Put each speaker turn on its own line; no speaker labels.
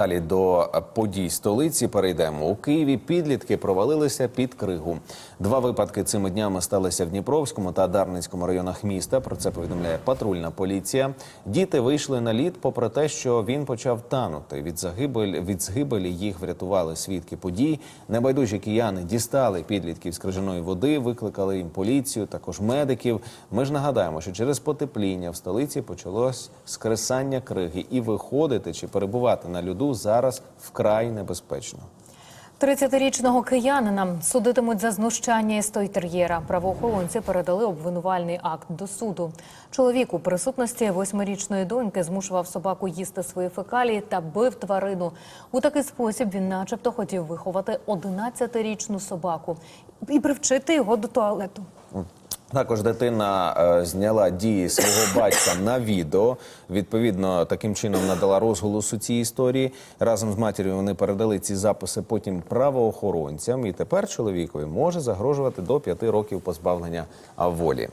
Далі до подій столиці перейдемо. У Києві підлітки провалилися під кригу. Два випадки цими днями сталися в Дніпровському та Дарницькому районах міста. Про це повідомляє патрульна поліція. Діти вийшли на лід, попри те, що він почав танути. Від загибель від згибелі їх врятували свідки подій. Небайдужі кияни дістали підлітків з крижаної води, викликали їм поліцію, також медиків. Ми ж нагадаємо, що через потепління в столиці почалось скресання криги, і виходити чи перебувати на льоду зараз вкрай небезпечно.
30-річного киянина судитимуть за знущання із тойтер'єра. Правоохоронці передали обвинувальний акт до суду. Чоловік у присутності восьмирічної доньки змушував собаку їсти свої фекалії та бив тварину. У такий спосіб він, начебто, хотів виховати 11-річну собаку і привчити його до туалету.
Також дитина е, зняла дії свого батька на відео. Відповідно, таким чином надала розголосу цій історії. Разом з матір'ю вони передали ці записи потім правоохоронцям. І тепер чоловікові може загрожувати до п'яти років позбавлення волі.